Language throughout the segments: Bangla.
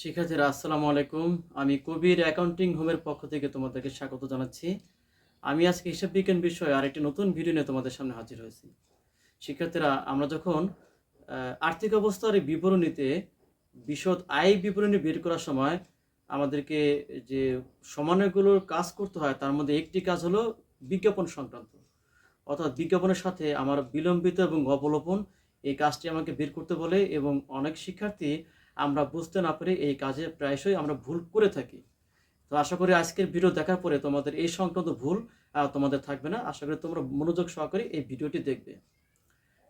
শিক্ষার্থীরা, আসসালামু আলাইকুম। আমি কবির অ্যাকাউন্টিং হোমের পক্ষ থেকে তোমাদেরকে স্বাগত জানাচ্ছি। আমি আজকে হিসাব বিজ্ঞান বিষয়ে আরেকটি নতুন ভিডিও নিয়ে তোমাদের সামনে হাজির হয়েছি। শিক্ষার্থীরা, আমরা যখন আর্থিক অবস্থার বিবরণীতে বিশদ আয় বিবরণী বের করার সময় আমাদেরকে যে সমন্বয়গুলোর কাজ করতে হয়, তার মধ্যে একটি কাজ হলো বিজ্ঞাপন সংক্রান্ত। অর্থাৎ বিজ্ঞাপনের সাথে আমার বিলম্বিত এবং অবলোপন এই কাজটি আমাকে বের করতে বলে এবং অনেক শিক্ষার্থী আমরা বুঝতে না পারি এই কাজে প্রায়শই আমরা ভুল করে থাকি। তো আশা করি আজকের ভিডিও দেখার পরে তোমাদের এই সংক্রান্ত ভুল তোমাদের থাকবে না। আশা করি তোমরা মনোযোগ সহকারে এই ভিডিওটি দেখবে।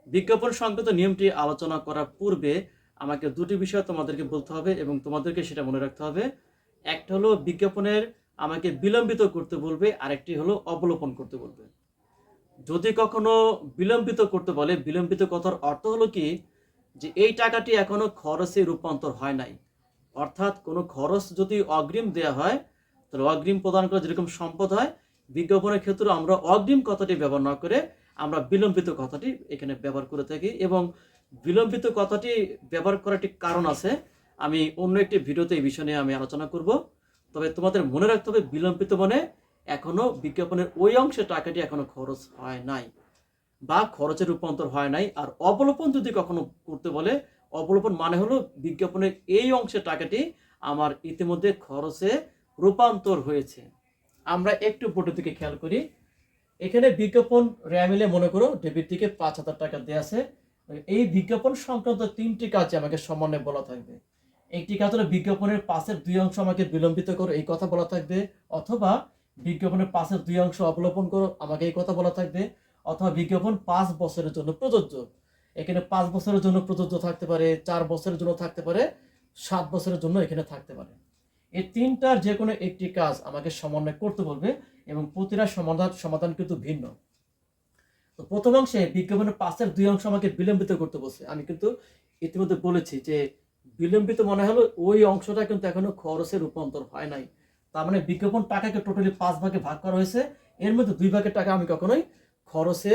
বিজ্ঞাপন সংক্রান্ত নিয়মটি আলোচনা করার পূর্বে আমাকে দুটি বিষয় তোমাদেরকে বলতে হবে এবং তোমাদেরকে সেটা মনে রাখতে হবে। একটা হলো বিজ্ঞাপনের আমাকে বিলম্বিত করতে বলবে, আরেকটি হলো অবলোপন করতে বলবে। যদি কখনো বিলম্বিত করতে বলে, বিলম্বিত কথার অর্থ হলো কি? যে এই টাকাটি এখনও খরচে রূপান্তর হয় নাই। অর্থাৎ কোনো খরচ যদি অগ্রিম দেয়া হয়, তাহলে অগ্রিম প্রদান করা যেরকম সম্পদ হয়, বিজ্ঞাপনের ক্ষেত্রে আমরা অগ্রিম কথাটি ব্যবহার না করে আমরা বিলম্বিত কথাটি এখানে ব্যবহার করে থাকি এবং বিলম্বিত কথাটি ব্যবহার করার একটি কারণ আছে। আমি অন্য একটি ভিডিওতে এই বিষয় নিয়ে আমি আলোচনা করব। তবে তোমাদের মনে রাখতে হবে, বিলম্বিত মানে এখনও বিজ্ঞাপনের ওই অংশে টাকাটি এখনও খরচ হয় নাই। বা খরচে রূপান্তর হয় নাই। আর অবলোপন যদি কখনো করতে বলে, অবলোপন মানে হলো বিজ্ঞাপনের এই অংশের টাকাটি আমার ইতিমধ্যে খরচে রূপান্তর হয়েছে। আমরা একটু বোর্ডের দিকে খেয়াল করি। এখানে বিজ্ঞাপন র্যামিলে মনে করো ডেবিট থেকে পাঁচ হাজার টাকা দেওয়া আছে। এই বিজ্ঞাপন সংক্রান্ত তিনটি কাজ আমাকে সমন্বয়ে বলা থাকবে। একটি কাজ হলো বিজ্ঞাপনের পাশের দুই অংশ আমাকে বিলম্বিত করো, এই কথা বলা থাকবে। অথবা বিজ্ঞাপনের পাশের দুই অংশ অবলোপন করো, আমাকে এই কথা বলা থাকবে। অথবা বিজ্ঞাপন পাঁচ বছরের জন্য প্রযোজ্য। এখানে পাঁচ বছরের জন্য প্রযোজ্য থাকতে পারে, চার বছরের জন্য থাকতে পারে, সাত বছরের জন্য এখানে থাকতে পারে। এই তিনটার যে কোনো একটি কাজ আমাকে সমন্বয় করতে বলবে এবং প্রতিটা সমাধান সমাধান কিন্তু ভিন্ন। তো প্রথম অংশে বিজ্ঞাপনের পাশের দুই অংশ আমাকে বিলম্বিত করতে বলছে। আমি কিন্তু ইতিমধ্যে বলেছি যে বিলম্বিত মনে হলো ওই অংশটা কিন্তু এখনও খরচে রূপান্তর হয় নাই। তার মানে বিজ্ঞাপন টাকাকে টোটালি পাঁচ ভাগে ভাগ করা হয়েছে। এর মধ্যে দুই ভাগের টাকা আমি কখনোই খরচে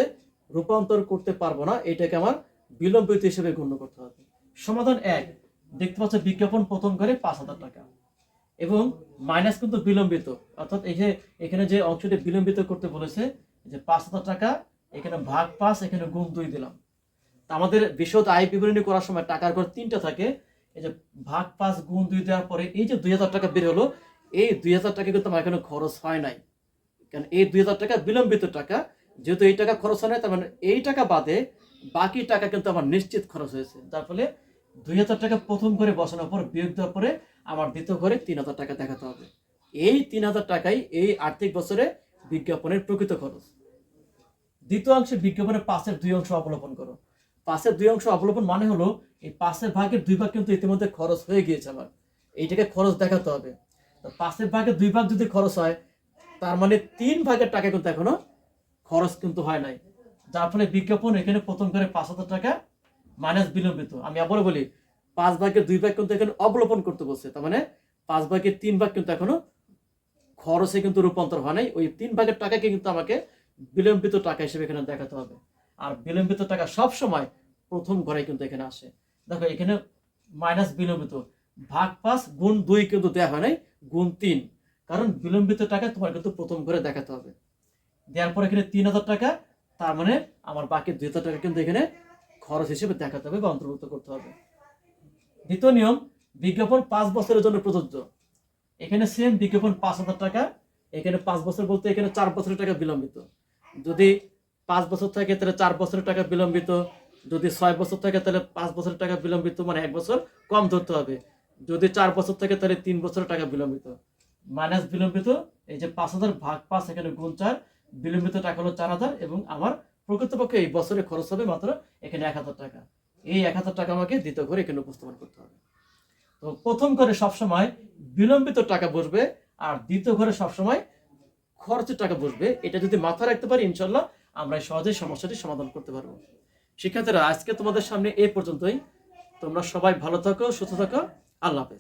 রূপান্তর করতে পারব না, এটাকে আমার বিলম্বিত হিসেবে গণ্য করতে হবে। সমাধান এক, দেখতে পাচ্ছ বিজ্ঞাপন প্রথম করে পাঁচ হাজার টাকা। এবং মাইনাস কিন্তু বিলম্বিত, অর্থাৎ এই যে এখানে যে অংশটি বিলম্বিত করতে বলেছে, যে পাঁচ হাজার টাকা, এখানে ভাগ পাঁচ, এখানে গুণ দুই দিলাম। তা আমাদের বিশদ আয় বিবরণী করার সময় টাকার ঘর তিনটা থাকে, এই যে ভাগ পাঁচ, গুণ দুই দেওয়ার পরে এই যে দুই হাজার টাকা বের হলো, এই দুই হাজার টাকা কিন্তু আমার এখানে খরচ হয় নাই। কারণ এই দুই হাজার টাকা বিলম্বিত টাকা যেহেতু এই টাকা খরচ হয় না তার মানে এই টাকা বাদে বাকি টাকা কিন্তু আমার নিশ্চিত খরচ হয়েছে। যার ফলে দুই হাজার টাকা প্রথম করে বসানোর পর, বিয়োগ দেওয়ার পরে আমার দ্বিতীয় ঘরে তিন হাজার টাকা দেখাতে হবে। এই তিন হাজার টাকাই এই আর্থিক বছরে বিজ্ঞাপনের প্রকৃত খরচ। দ্বিতীয় অংশে বিজ্ঞাপনের পাশের দুই অংশ অবলম্বন করো। পাশের দুই অংশ অবলম্বন মানে হলো, এই পাশের ভাগের দুই ভাগ কিন্তু ইতিমধ্যে খরচ হয়ে গিয়েছে আমার। এইটাকে খরচ দেখাতে হবে। পাশের ভাগের দুই ভাগ যদি খরচ হয়, তার মানে তিন ভাগের টাকা কিন্তু এখনও খরচ কিন্তু হয় নাই। যার ফলে বিজ্ঞাপন এখানে প্রথম করে পাঁচ হাজার টাকা মাইনাস বিলম্বিত। আমি আবারও বলি, পাঁচ ভাগের দুই ভাগ কিন্তু এখানে অবলোপন করতে বলছে। তার মানে পাঁচ ভাগের তিন ভাগ কিন্তু এখনও খরচে কিন্তু রূপান্তর হয় নাই। ওই তিন ভাগের টাকাকে কিন্তু আমাকে বিলম্বিত টাকা হিসেবে এখানে দেখাতে হবে। আর বিলম্বিত টাকা সব সময় প্রথম ঘরে কিন্তু এখানে আসে। দেখো, এখানে মাইনাস বিলম্বিত। ভাগ পাঁচ গুণ দুই কিন্তু দেওয়া হয় নাই, গুণ তিন। কারণ বিলম্বিত টাকা তোমার কিন্তু প্রথম ঘরে দেখাতে হবে। দেওয়ার পর এখানে তিন হাজার টাকা, তার মানে আমার বাকি দুই হাজার টাকা কিন্তু এখানে খরচ হিসেবে দেখাতে হবে বা অন্তর্ভুক্ত করতে হবে। দ্বিতীয় নিয়ম, বিজ্ঞাপন পাঁচ বছরের জন্য প্রযোজ্য। এখানে সেম বিজ্ঞাপন পাঁচ হাজার টাকা, এখানে পাঁচ বছর বলতে এখানে চার বছরের টাকা বিলম্বিত। যদি পাঁচ বছর থাকে তাহলে চার বছরের টাকা বিলম্বিত, যদি ছয় বছর থাকে তাহলে পাঁচ বছরের টাকা বিলম্বিত মানে এক বছর কম ধরতে হবে। যদি চার বছর থাকে তাহলে তিন বছরের টাকা বিলম্বিত। মাইনাস বিলম্বিত, এই যে পাঁচ হাজার ভাগ পাঁচ এখানে গুণ চার বিলম্বিত টাকা হলো চার হাজার এবং আমার প্রকৃতপক্ষে এই বছরে খরচ হবে মাত্র এখানে এক হাজার টাকা। এই এক হাজার টাকা আমাকে দ্বিতীয় করে এখানে উপস্থাপন করতে হবে। তো প্রথম করে সবসময় বিলম্বিত টাকা বসবে আর দ্বিতীয় ঘরে সবসময় খরচের টাকা বসবে, এটা যদি মাথায় রাখতে পারি, ইনশাল্লাহ আমরা সহজেই সমস্যাটি সমাধান করতে পারব। শিক্ষার্থীরা, আজকে তোমাদের সামনে এই পর্যন্তই। তোমরা সবাই ভালো থাকো, সুস্থ থাকো। আল্লাহ হাফেজ।